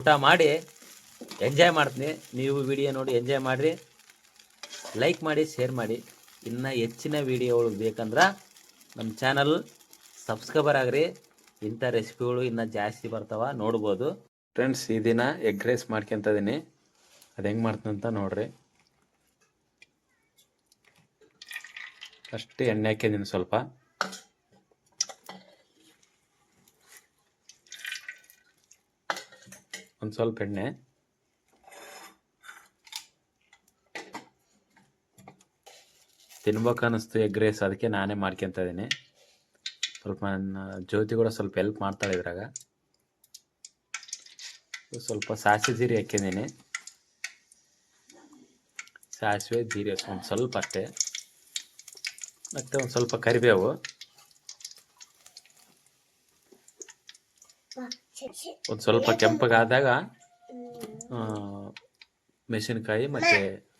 ಊಟ ಮಾಡಿ ಎಂಜಾಯ್ ಮಾಡ್ತೀನಿ. ನೀವು ವಿಡಿಯೋ ನೋಡಿ ಎಂಜಾಯ್ ಮಾಡಿರಿ. ಲೈಕ್ ಮಾಡಿ ಶೇರ್ ಮಾಡಿ. ಇನ್ನು ಹೆಚ್ಚಿನ ವಿಡಿಯೋಗಳು ಬೇಕಂದ್ರೆ ನಮ್ಮ ಚಾನಲ್ ಸಬ್ಸ್ಕ್ರೈಬರ್ ಆಗ್ರಿ. ಇಂಥ ರೆಸಿಪಿಗಳು ಇನ್ನು ಜಾಸ್ತಿ ಬರ್ತಾವ, ನೋಡ್ಬೋದು. ಫ್ರೆಂಡ್ಸ್ ಈ ದಿನ ಎಗ್ ರೈಸ್ ಮಾಡ್ಕೊಂತ ಇದೀನಿ ಅದು ಹೆಂಗೆ ಮಾಡ್ತೀನಿ ಅಂತ ನೋಡ್ರಿ. ಫಸ್ಟ್ ಎಣ್ಣೆ ಹಾಕಿದ್ದೀನಿ ಸ್ವಲ್ಪ. ಒಂದು ಸ್ವಲ್ಪ ಎಣ್ಣೆ. ತಿನ್ಬೇಕು ಅನ್ನಿಸ್ತು ಎಗ್ ರೈಸ್, ಅದಕ್ಕೆ ನಾನೇ ಮಾಡ್ಕೊತ ಇದ್ದೀನಿ. ಸ್ವಲ್ಪ ನನ್ನ ಜ್ಯೋತಿ ಕೂಡ ಸ್ವಲ್ಪ ಹೆಲ್ಪ್ ಮಾಡ್ತಾಳೆ ಇದ್ರಾಗ. ಸ್ವಲ್ಪ ಸಾಸಿವೆ ಜೀರಿ ಹಾಕಿದ್ದೀನಿ ಸಾಸಿವೆ ಜೀರಿ ಒಂದು ಸ್ವಲ್ಪ ಅಷ್ಟೇ. ಮತ್ತು ಒಂದು ಸ್ವಲ್ಪ ಕರಿಬೇವು. ಒಂದು ಸ್ವಲ್ಪ ಕೆಂಪಗಾದಾಗ ಮೆಣಸಿನ್ಕಾಯಿ ಮತ್ತೆ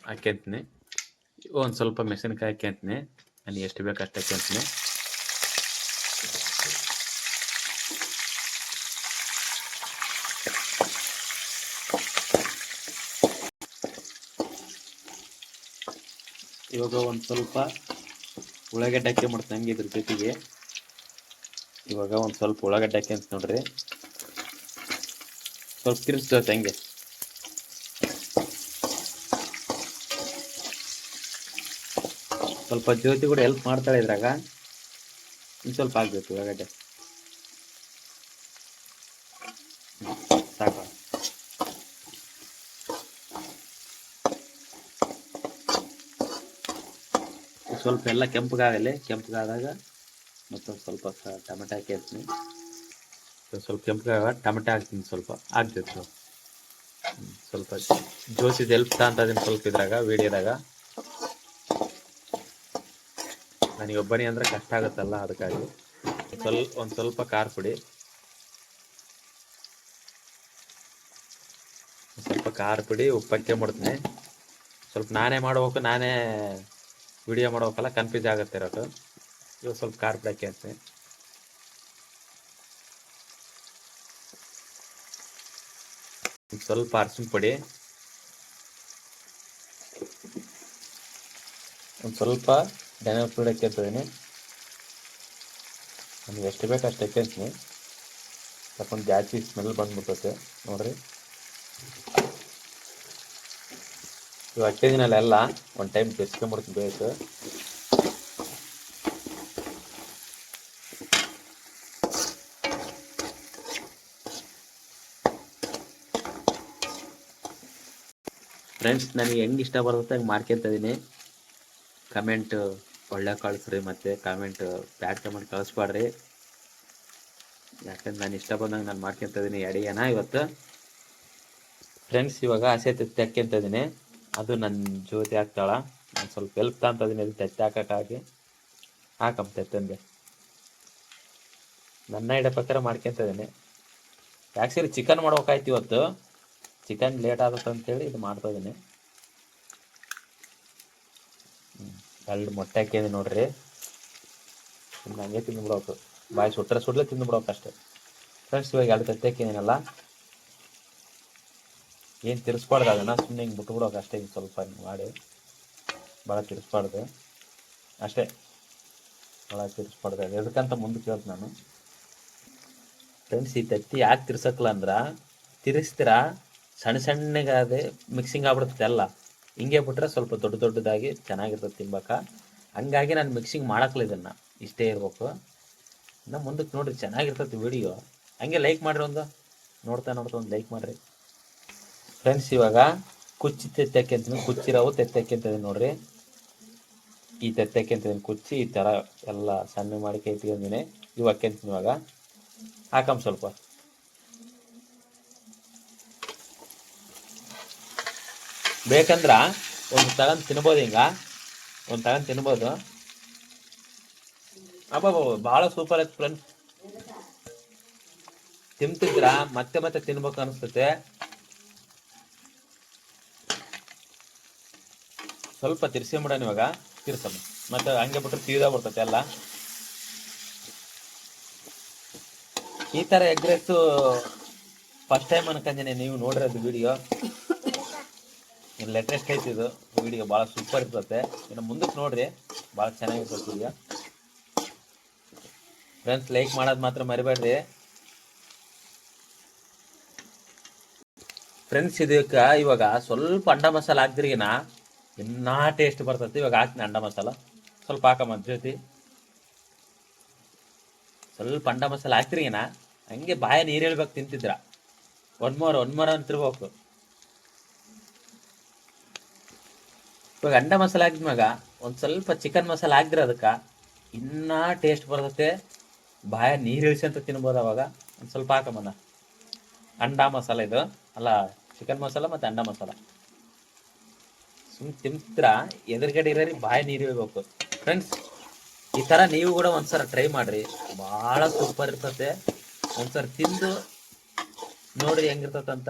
ಹಾಕ್ಯಂತೀನಿ ಒಂದ್ ಸ್ವಲ್ಪ ಮೆಣಸಿನ್ಕಾಯಿ ಹಾಕ್ಯಂತೀನಿ ನನಗೆ ಎಷ್ಟು ಬೇಕು ಅಷ್ಟು ಹಾಕ್ಯಂತೀನಿ ಇವಾಗ ಒಂದು ಸ್ವಲ್ಪ ಉಳ್ಳಾಗಡ್ಡೆ ಹಾಕಿ ಮಾಡ್ತೀನಿ, ಹಂಗೆ ಇದ್ರ ಜೊತೆಗೆ. ಇವಾಗ ಒಂದು ಸ್ವಲ್ಪ ಉಳ್ಳಾಗಡ್ಡೆ ಹಾಕಿ ಅಂತ ನೋಡ್ರಿ. ಸ್ವಲ್ಪ ತಿರ್ಸ್ಬೇಕು ಹಂಗೆ ಸ್ವಲ್ಪ ಜ್ಯೋತಿ ಕೂಡ ಹೆಲ್ಪ್ ಮಾಡ್ತಾಳೆ ಇದ್ರಾಗ. ಇನ್ನು ಸ್ವಲ್ಪ ಆಗ್ಬೇಕು ಹ್ಮ್, ಸಾಕು. ಸ್ವಲ್ಪ ಎಲ್ಲ ಕೆಂಪಗಾಗಲಿ ಕೆಂಪಗಾದಾಗ ಮತ್ತೊಂದು ಸ್ವಲ್ಪ ಟೊಮೆಟೊ ಹಾಕಿ ಸ್ವಲ್ಪ ಕೆಂಪು ಟೊಮೆಟೊ ಹಾಕ್ತೀನಿ ಸ್ವಲ್ಪ. ಆಗ್ಬೇಕು ಸ್ವಲ್ಪ ಜೋಸಿದ ಹೆಲ್ಪ್ ಅಂತ ಅದನ್ನು ಸ್ವಲ್ಪ ಇದ್ರಾಗ, ವಿಡಿಯೋದಾಗ. ನನಗೆ ಒಬ್ಬನೇ ಅಂದ್ರೆ ಕಷ್ಟ ಆಗುತ್ತಲ್ಲ ಅದಕ್ಕಾಗಿ. ಸ್ವಲ್ಪ, ಒಂದು ಸ್ವಲ್ಪ ಖಾರ ಪುಡಿ. ಸ್ವಲ್ಪ ಖಾರ ಪುಡಿ, ಉಪ್ಪಕ್ಕೆ ಮಾಡ್ತೀನಿ ಸ್ವಲ್ಪ ನಾನೇ ಮಾಡ್ಬೇಕು, ನಾನೇ ವಿಡಿಯೋ ಮಾಡ್ಬೇಕಲ್ಲ ಕನ್ಫ್ಯೂಸ್ ಆಗುತ್ತೆ ಇರೋದು. ಇವಾಗ ಸ್ವಲ್ಪ ಖಾರ ಪುಡಿ ಹಾಕಿ ಹಾಕ್ತೀನಿ ಒಂದ್ ಸ್ವಲ್ಪ ಅರ್ಶಿನ ಪುಡಿ. ಒಂದು ಸ್ವಲ್ಪ ಧನಿಯಾ ಪುಡಿ ಹಾಕ್ಯಂತಿದ್ದೀನಿ ನಮ್ಗೆ ಎಷ್ಟು ಬೇಕು ಅಷ್ಟು ಹಾಕ್ಯಂತೀನಿ ಸ್ವಲ್ಪ ಜಾಸ್ತಿ ಸ್ಮೆಲ್ ಬಂದ್ಬಿಡ್ತೈತೆ ನೋಡ್ರಿ. ಇವು ಹಾಕಿದ್ದೀನಲ್ಲ ಎಲ್ಲ, ಒಂದು ಟೈಮ್ ಬೆಸ್ಕೊಂಬಿಡ್ತೀನಿ ಬೇಕು ಫ್ರೆಂಡ್ಸ್ ನನಗೆ ಹೆಂಗೆ ಇಷ್ಟ ಬರುತ್ತೆ ಹಂಗೆ ಮಾಡ್ಕೊಂತ ಇದೀನಿ. ಕಮೆಂಟ್ ಒಳ್ಳೆ ಕಳಿಸ್ರಿ ಮತ್ತು ಕಮೆಂಟ್ ಬ್ಯಾಡ್ ಕಮೆಂಟ್ ಕಳಿಸ್ಬೇಡ್ರಿ ಯಾಕಂದ್ರೆ ನಾನು ಇಷ್ಟ ಬಂದಂಗೆ ನಾನು ಮಾಡ್ಕೊಂತ ಇದೀನಿ ಅಡಿಗೆನ ಇವತ್ತು. ಫ್ರೆಂಡ್ಸ್ ಇವಾಗ ಆಸೆ ತೆತ್ತಿ ಇದೀನಿ. ಅದು ನನ್ನ ಜ್ಯೋತಿ ಹಾಕ್ತಾಳ ನಾನು ಸ್ವಲ್ಪ ಹೆಲ್ಪ್ ತಾಂತ ಇದ್ದೀನಿ ಅದು ತೆತ್ತಿ ಹಾಕೋಕ್ಕಾಗಿ ಹಾಕಮ್ಮ ತೆತ್ತಂದೆ ನನ್ನ ಇಡ ಪ್ರಕಾರ ಮಾಡ್ಕೊಂತ ಇದ್ದೀನಿ ಯಾಕೆ ಸರಿ ಚಿಕನ್ ಮಾಡ್ಬೇಕಾಯ್ತು ಇವತ್ತು? ಚಿಕನ್ ಲೇಟ್ ಆಗುತ್ತೆ ಅಂತೇಳಿ ಇದು ಮಾಡ್ತಾ ಇದೀನಿ. ಎರಡು ಮೊಟ್ಟೆ ಹಾಕಿದ್ದೀನಿ ನೋಡ್ರಿ. ಹಂಗೆ ತಿಂದ್ಬಿಡೋಕು. ಬಾಯಿ ಸುಟ್ಟರೆ ಸುಡ್ಲೆ ತಿಂದ್ಬಿಡೋಕೆ ಅಷ್ಟೇ. ಫ್ರೆಂಡ್ಸ್ ಇವಾಗ ಎರಡು ತತ್ತೆ ಹಾಕಿದ್ದೀನಲ್ಲ ಏನು ತಿರ್ಸ್ಬಾರ್ದು ಅದನ್ನು? ಸುಮ್ಮನೆ ಹಿಂಗೆ ಬಿಟ್ಬಿಡೋಕೆ ಅಷ್ಟೇ ಹಿಂಗೆ ಸ್ವಲ್ಪ ಹಿಂಗೆ ಮಾಡಿ. ಭಾಳ ತಿರ್ಸ್ಬಾರ್ದು. ಅಷ್ಟೇ. ಭಾಳ ತಿರ್ಸ್ಬಾರ್ದು ಅದು. ಎದಕ್ಕಂತ ಮುಂದೆ ಹೇಳ್ತೀನಿ ನಾನು. ಫ್ರೆಂಡ್ಸ್ ಈ ತತ್ತಿ ಯಾಕೆ ತಿರ್ಸಕ್ಲ ಅಂದ್ರೆ ತಿರ್ಸ್ತೀರಾ? ಸಣ್ಣ ಸಣ್ಣಗಾದೆ ಮಿಕ್ಸಿಂಗ್ ಆಗ್ಬಿಡುತ್ತೆ ಎಲ್ಲ ಹಿಂಗೆ ಬಿಟ್ರೆ ಸ್ವಲ್ಪ ದೊಡ್ಡ ದೊಡ್ಡದಾಗಿ ಚೆನ್ನಾಗಿರ್ತದೆ ತಿನ್ಬೇಕ. ಹಂಗಾಗಿ ನಾನು ಮಿಕ್ಸಿಂಗ್ ಮಾಡಕ್ಲ ಇದನ್ನ. ಇಷ್ಟೇ ಇರ್ಬೇಕು. ಇನ್ನು ಮುಂದಕ್ಕೆ ನೋಡ್ರಿ ಚೆನ್ನಾಗಿರ್ತೈತಿ ವಿಡಿಯೋ ಹಂಗೆ ಲೈಕ್ ಮಾಡಿರಿ ಒಂದು. ನೋಡ್ತಾ ನೋಡ್ತಾ ಒಂದು ಲೈಕ್ ಮಾಡಿರಿ. ಫ್ರೆಂಡ್ಸ್ ಇವಾಗ ಕುಚ್ಚಿ ತೆತ್ತಕ್ಕೆ ಅಂತೀನಿ ಕುಚ್ಚಿರೋವು ತೆತ್ತಕ್ಕೆ ಹಾಕ್ಯಂತಿದ್ದೀನಿ ನೋಡ್ರಿ. ಈ ತೆತ್ತಕ್ಕೆ ಹಾಕ್ಯಂತಿದ್ದೀನಿ ಕುಚ್ಚಿ, ಈ ಥರ ಎಲ್ಲ ಸಣ್ಣ ಮಾಡಿ ಕೈ ಇವಾಗ ಇವಾಗ ಇವಾಗ. ಹಾಕಮ್ ಸ್ವಲ್ಪ. ಬೇಕಂದ್ರ ಒಂದು ತಗೊಂಡ್ ತಿನ್ಬೋದು ಹಿಂಗ. ಒಂದು ತಗೊಂಡ್ ತಿನ್ಬೋದು. ಅಬ್ಬ ಭಾಳ ಸೂಪರ್ ಐತೆ ಫ್ರೆಂಡ್ಸ್ ತಿಂತಿದ್ರ ಮತ್ತೆ ಮತ್ತೆ ತಿನ್ಬೇಕು ಅನಿಸ್ತತೆ. ಸ್ವಲ್ಪ ತಿರ್ಸ್ಕೊಂಬಿಡೋಣ ಇವಾಗ. ತಿರ್ಸಮ್ಮ. ಮತ್ತೆ ಹಂಗೆ ಬಿಟ್ಟರೆ ತೀರಾ ಬರ್ತತೆ ಅಲ್ಲ ಈ ಥರ ಎಗ್ ರೈಸು ಫಸ್ಟ್ ಟೈಮ್ ಅನ್ಕಂದಿನಿ ನೀವು ನೋಡಿರೋದು ವಿಡಿಯೋ ಲೇಟೆಸ್ಟ್ ಐತಿ ಇದು? ವಿಡಿಯೋ ಭಾಳ ಸೂಪರ್ ಇರ್ತದೆ. ಇನ್ನು ಮುಂದಕ್ಕೆ ನೋಡ್ರಿ, ಭಾಳ ಚೆನ್ನಾಗಿರ್ತದೆ ವಿಡಿಯೋ ಫ್ರೆಂಡ್ಸ್ ಲೈಕ್ ಮಾಡೋದು ಮಾತ್ರ ಮರಿಬೇಡ್ರಿ. ಫ್ರೆಂಡ್ಸ್ ಇದಕ್ಕೆ ಇವಾಗ ಸ್ವಲ್ಪ ಅಂಡ ಮಸಾಲ ಹಾಕ್ದ್ರಿಗಿನ ಇನ್ನೂ. ಟೇಸ್ಟ್ ಬರ್ತೈತಿ ಇವಾಗ ಹಾಕ್ತೀನಿ ಅಂಡ ಮಸಾಲ. ಸ್ವಲ್ಪ ಹಾಕಮ್ಮ ಜೊತೆ. ಸ್ವಲ್ಪ ಅಂಡ ಮಸಾಲ ಹಾಕ್ತಿರಿಗಿನ ಹಂಗೆ ಬಾಯ ನೀರು ಹೇಳ್ಬೇಕು ತಿಂತಿದ್ರ. ಒನ್ ಮೋರ್ ಒನ್ ಮೋರ್ ಅಂತಿರ್ಬೇಕು. ಇವಾಗ ಅಂಡ ಮಸಾಲ ಹಾಕಿದ್ಮ್ಯಾಗ ಒಂದು ಸ್ವಲ್ಪ ಚಿಕನ್ ಮಸಾಲ ಹಾಕಿದ್ರೆ ಅದಕ್ಕೆ ಇನ್ನೂ ಟೇಸ್ಟ್ ಬರ್ತೈತೆ. ಬಾಯ ನೀರು ಇಳಿಸ್ಕೊಂತ ತಿನ್ಬೋದು ಅವಾಗ. ಒಂದು ಸ್ವಲ್ಪ ಹಾಕಮ್ಮನ ಅಂಡ ಮಸಾಲ ಇದು. ಅಲ್ಲ ಚಿಕನ್ ಮಸಾಲ ಮತ್ತು ಅಂಡ ಮಸಾಲ. ಸುಮ್ ತಿಂತ್ರ, ಎದುರುಗಡೆ ಇರೋರಿ ಬಾಯಿ ನೀರು ಇಳ್ಬೇಕು. ಫ್ರೆಂಡ್ಸ್ ಈ ಥರ ನೀವು ಕೂಡ ಒಂದ್ಸಲ ಟ್ರೈ ಮಾಡಿರಿ. ಭಾಳ ಸೂಪರ್ ಇರ್ತತೆ. ಒಂದ್ಸಲ ತಿಂದು ನೋಡಿರಿ ಹೆಂಗಿರ್ತದಂತ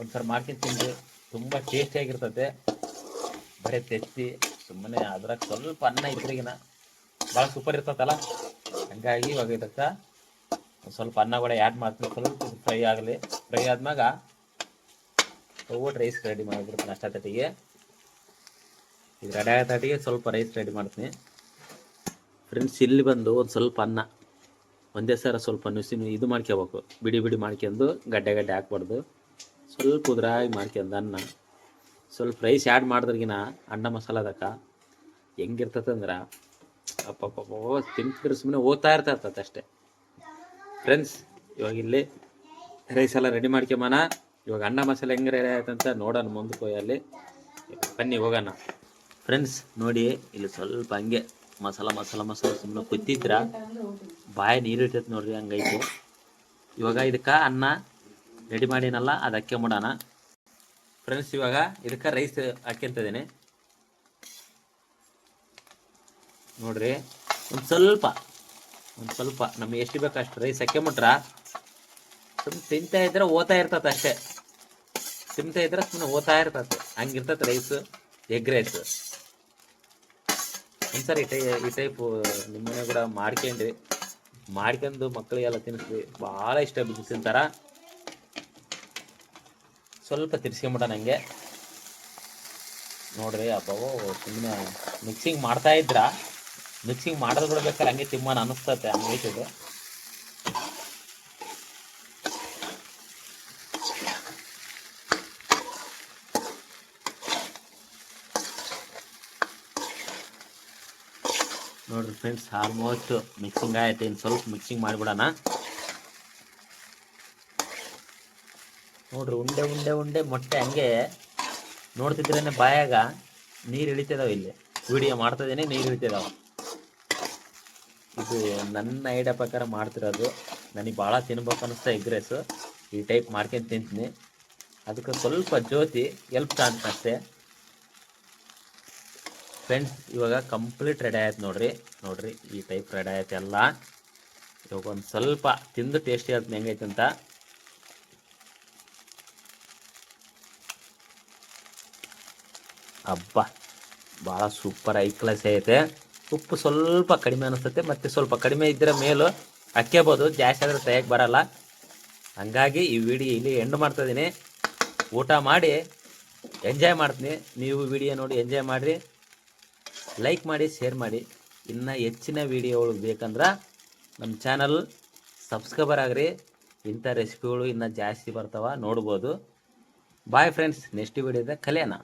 ಒಂದ್ಸಲ ಮಾಡ್ಕೊಂಡು ತಿಂದು ತುಂಬ ಟೇಸ್ಟಿ ಆಗಿರ್ತತೆ. ಬರೀ ತೆತ್ತಿ ಸುಮ್ಮನೆ ಅದ್ರಾಗ ಸ್ವಲ್ಪ ಅನ್ನ ಇದ್ರಿಗಿನ ಭಾಳ ಸೂಪರ್ ಇರ್ತತಲ್ಲ ಹಂಗಾಗಿ ಇವಾಗ ಇದಕ್ಕೆ ಸ್ವಲ್ಪ ಅನ್ನ ಕೂಡ ಆ್ಯಡ್ ಮಾಡ್ತೀನಿ. ಸ್ವಲ್ಪ ಫ್ರೈ ಆಗಲಿ. ಫ್ರೈ ಆದ್ಮ್ಯಾಗ ಹೋಗ್ಬಿಟ್ಟು ರೈಸ್ ರೆಡಿ ಮಾಡಿಬಿಡ್ತೀನಿ ಅಷ್ಟ ತಟ್ಟಿಗೆ. ಇದು ರೆಡಿ ಆಗೋ ತಟ್ಟಿಗೆ ಸ್ವಲ್ಪ ರೈಸ್ ರೆಡಿ ಮಾಡ್ತೀನಿ. ಫ್ರೆಂಡ್ಸ್ ಇಲ್ಲಿ ಬಂದು ಒಂದು ಸ್ವಲ್ಪ ಅನ್ನ, ಒಂದೇ ಸರ ಸ್ವಲ್ಪ ನುಸಿ ಇದು ಮಾಡ್ಕೋಬೇಕು ಬಿಡಿ ಬಿಡಿ ಮಾಡ್ಕೊಂಡು ಗಡ್ಡೆ ಗಡ್ಡೆ ಹಾಕ್ಬಾರ್ದು. ಸ್ವಲ್ಪ ಉದ್ರಾಗಿ ಮಾಡ್ಕೊಂಡು ಅನ್ನ. ಸ್ವಲ್ಪ ರೈಸ್ ಆ್ಯಡ್ ಮಾಡಿದ್ರಿಗಿನ ಅನ್ನ ಮಸಾಲದಕ್ಕ ಹೆಂಗಿರ್ತದಂದ್ರೆ ಅಪ್ಪ ತಿಂತಿದ್ರೆ ಸುಮ್ಮನೆ ಓದ್ತಾ ಇರ್ತಾ ಅಷ್ಟೇ. ಫ್ರೆಂಡ್ಸ್ ಇವಾಗ ಇಲ್ಲಿ ರೈಸ್ ಎಲ್ಲ ರೆಡಿ ಮಾಡ್ಕೊಂಬನ ಇವಾಗ ಅನ್ನ ಮಸಾಲೆ ಹೆಂಗೆ ರೆಡಿ ಆಯ್ತಂತ ನೋಡೋಣ ಹೋಗಿ ಅಲ್ಲಿ. ಬನ್ನಿ ಹೋಗೋಣ. ಫ್ರೆಂಡ್ಸ್ ನೋಡಿ ಇಲ್ಲಿ ಸ್ವಲ್ಪ ಹಂಗೆ ಮಸಾಲ ಮಸಾಲ ಮಸಾಲ ಸುಮ್ಮನೆ ಕುತ್ತಿದ್ರ ಬಾಯಿ ನೀರು ಇರ್ತೈತೆ ನೋಡ್ರಿ ಹಂಗೈತೆ. ಇವಾಗ ಇದಕ್ಕೆ ಅನ್ನ ರೆಡಿ ಮಾಡಿನಲ್ಲ ಅದು ಅಕ್ಕೆ ಮಾಡೋಣ. ಫ್ರೆಂಡ್ಸ್ ಇವಾಗ ಇದಕ್ಕೆ ರೈಸ್ ಹಾಕ್ಯಂತಿದ್ದೀನಿ ನೋಡ್ರಿ, ಒಂದು ಸ್ವಲ್ಪ ಒಂದು ಸ್ವಲ್ಪ, ನಮ್ಗೆ ಎಷ್ಟು ಬೇಕು ಅಷ್ಟು ರೈಸ್ ಹಾಕ್ಯಂಬಿಟ್ರ ಸುಮ್ ತಿಂತಾ ಇದ್ರೆ ಓದ್ತಾ ಇರ್ತದೆ ಅಷ್ಟೇ. ತಿಂತಾ ಇದ್ರೆ ಸುಮ್ಮನೆ ಓದ್ತಾ ಇರ್ತದೆ. ಹಂಗಿರ್ತದೆ ರೈಸ್ ಎಗ್ ರೈಸ್ ಒಂದ್ಸರಿ ಈ ಟೈಪ್ ನಿಮ್ಮನೆ ಕೂಡ ಮಾಡ್ಕೊಂಡ್ರಿ. ಮಾಡ್ಕೊಂಡು ಮಕ್ಕಳಿಗೆಲ್ಲ ತಿನ್ನಿಸ್ರಿ. ಭಾಳ ಇಷ್ಟ ಬಿದ್ದು ತಿಂತಾರ? ಸ್ವಲ್ಪ ತಿರ್ಸ್ಕೊಂಬಿಡೋಣ ಹಂಗೆ ನೋಡ್ರಿ ಅಬ್ಬಾವು ಸುಮ್ಮನೆ ಮಿಕ್ಸಿಂಗ್ ಮಾಡ್ತಾ ಇದ್ರ? ಮಿಕ್ಸಿಂಗ್ ಮಾಡೋದು ಕೂಡ ಬೇಕಾದ್ರೆ ಹಂಗೆ ತಿಮ್ಮನ ಅನಿಸ್ತತೆ ಇದು ನೋಡ್ರಿ ಫ್ರೆಂಡ್ಸ್ ಆಲ್ಮೋಸ್ಟ್ ಮಿಕ್ಸಿಂಗ್ ಆಯ್ತು. ಇನ್ನು ಸ್ವಲ್ಪ ಮಿಕ್ಸಿಂಗ್ ಮಾಡಿಬಿಡೋಣ. ನೋಡ್ರಿ ಉಂಡೆ ಉಂಡೆ ಉಂಡೆ ಮೊಟ್ಟೆ ಹಂಗೆ ನೋಡ್ತಿದ್ರೇನೆ ಬಾಯಾಗ ನೀರು ಇಳಿತಿದಾವೆ ಇಲ್ಲಿ. ವಿಡಿಯೋ ಮಾಡ್ತಾ ಇದ್ದೀನಿ ನೀರು ಇಳಿತಿದಾವೆ. ಇದು ನನ್ನ ಐಡಿಯಾ ಪ್ರಕಾರ ಮಾಡ್ತಿರೋದು. ನನಗೆ ಭಾಳ ತಿನ್ಬೇಕು ಅನಿಸ್ತಾ ಎಗ್ ರೈಸು ಈ ಟೈಪ್ ಮಾಡ್ಕೊಂಡು ತಿಂತೀನಿ. ಅದಕ್ಕೆ ಸ್ವಲ್ಪ ಜ್ಯೋತಿ ಎಲ್ಪ್ ಕಾಣ್ತ ಅಷ್ಟೇ ಫ್ರೆಂಡ್ಸ್ ಇವಾಗ ಕಂಪ್ಲೀಟ್ ರೆಡಿ ಆಯ್ತು ನೋಡ್ರಿ. ನೋಡ್ರಿ ಈ ಟೈಪ್ ರೆಡಿ ಆಯ್ತು ಎಲ್ಲ. ಇವಾಗ ಒಂದು ಸ್ವಲ್ಪ ತಿಂದು ಟೇಸ್ಟಿ ಆಯ್ತು ಹೆಂಗೈತೆ ಅಂತ ಅಬ್ಬಾ ಭಾಳ ಸೂಪರ್ ಐ ಕ್ಲಾಸ್ ಐತೆ. ಉಪ್ಪು ಸ್ವಲ್ಪ ಕಡಿಮೆ ಅನಿಸ್ತತೆ, ಮತ್ತು ಸ್ವಲ್ಪ ಕಡಿಮೆ ಇದ್ದರೆ ಮೇಲೂ ಹಾಕ್ಯಬೋದು ಜಾಸ್ತಿ ಆದರೆ ತೆಗಿಯಕ್ಕೆ ಬರಲ್ಲ. ಹಂಗಾಗಿ ಈ ವಿಡಿಯೋ ಇಲ್ಲಿ ಎಂಡ್ ಮಾಡ್ತಾಯಿದ್ದೀನಿ ಊಟ ಮಾಡಿ ಎಂಜಾಯ್ ಮಾಡ್ತೀನಿ. ನೀವು ವಿಡಿಯೋ ನೋಡಿ ಎಂಜಾಯ್ ಮಾಡಿರಿ. ಲೈಕ್ ಮಾಡಿ ಶೇರ್ ಮಾಡಿ. ಇನ್ನು ಹೆಚ್ಚಿನ ವಿಡಿಯೋಗಳು ಬೇಕಂದ್ರೆ ನಮ್ಮ ಚಾನಲ್ ಸಬ್ಸ್ಕ್ರೈಬರ್ ಆಗ್ರಿ. ಇಂಥ ರೆಸಿಪಿಗಳು ಇನ್ನೂ ಜಾಸ್ತಿ ಬರ್ತಾವ, ನೋಡ್ಬೋದು. ಬಾಯ್ ಫ್ರೆಂಡ್ಸ್ ನೆಕ್ಸ್ಟ್ ವಿಡಿಯೋದ ಕಲಿಯೋಣ.